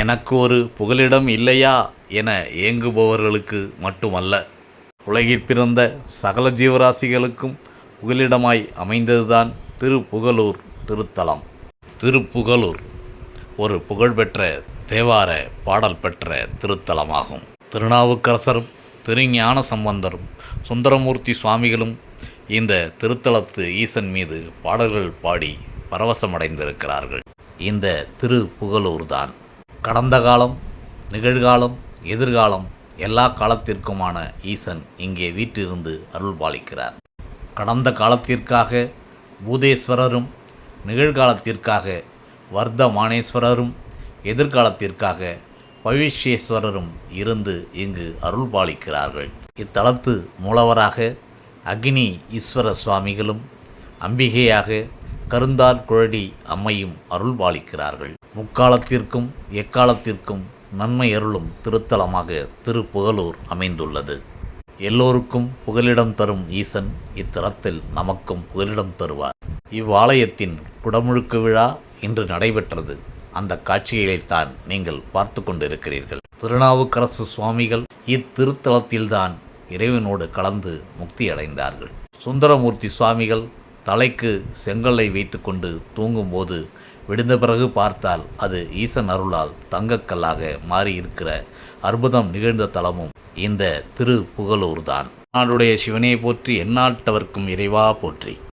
எனக்கு ஒரு புகலிடம் இல்லையா என ஏங்குபவர்களுக்கு மட்டுமல்ல. உலகில் பிறந்த சகல ஜீவராசிகளுக்கும் புகலிடமாய் அமைந்ததுதான் திருப்புகலூர் திருத்தலம். திருப்புகலூர் ஒரு புகழ்பெற்ற தேவார பாடல் பெற்ற திருத்தலமாகும். திருநாவுக்கரசரும் திருஞான சம்பந்தரும் சுந்தரமூர்த்தி சுவாமிகளும் இந்த திருத்தலத்து ஈசன் மீது பாடல்கள் பாடி பரவசமடைந்திருக்கிறார்கள். இந்த திருப்புகலூர் தான் கடந்த காலம் நிகழ்காலம் எதிர்காலம் எல்லா காலத்திற்குமான ஈசன் இங்கே வீற்றிருந்து அருள் பாலிக்கிறார் கடந்த காலத்திற்காக பூதேஸ்வரரும் நிகழ்காலத்திற்காக வர்த்தமானேஸ்வரரும் எதிர்காலத்திற்காக பவிஷ்யேஸ்வரரும் இருந்து இங்கு அருள் பாலிக்கிறார்கள் இத்தலத்து மூலவராக அக்னி ஈஸ்வர சுவாமிகளும் அம்பிகையாக கருந்தார் குழடி அம்மையும் அருள் பாலிக்கிறார்கள் முக்காலத்திற்கும் எக்காலத்திற்கும் நன்மை அருளும் திருத்தலமாக திருப்புகலூர் அமைந்துள்ளது. எல்லோருக்கும் புகலிடம் தரும் ஈசன் இத்தலத்தில் நமக்கும் புகலிடம் தருவார். இவ்வாலயத்தின் குடமுழுக்கு விழா இன்று நடைபெற்றது. அந்த காட்சிகளைத்தான் நீங்கள் பார்த்து கொண்டிருக்கிறீர்கள். திருநாவுக்கரசு சுவாமிகள் இத்திருத்தலத்தில்தான் இறைவனோடு கலந்து முக்தி அடைந்தார்கள் சுந்தரமூர்த்தி சுவாமிகள் தலைக்கு செங்கல்லை வைத்துக்கொண்டு தூங்கும்போது விடுந்த பிறகு பார்த்தால் அது ஈசன் அருளால் தங்கக்கல்லாக மாறி இருக்கிற அற்புதம் நிகழ்ந்த தலமும் இந்த திரு புகழூர்தான் நாடுடைய சிவனை போற்றி எந்நாட்டவர்க்கும் இறைவா போற்றி.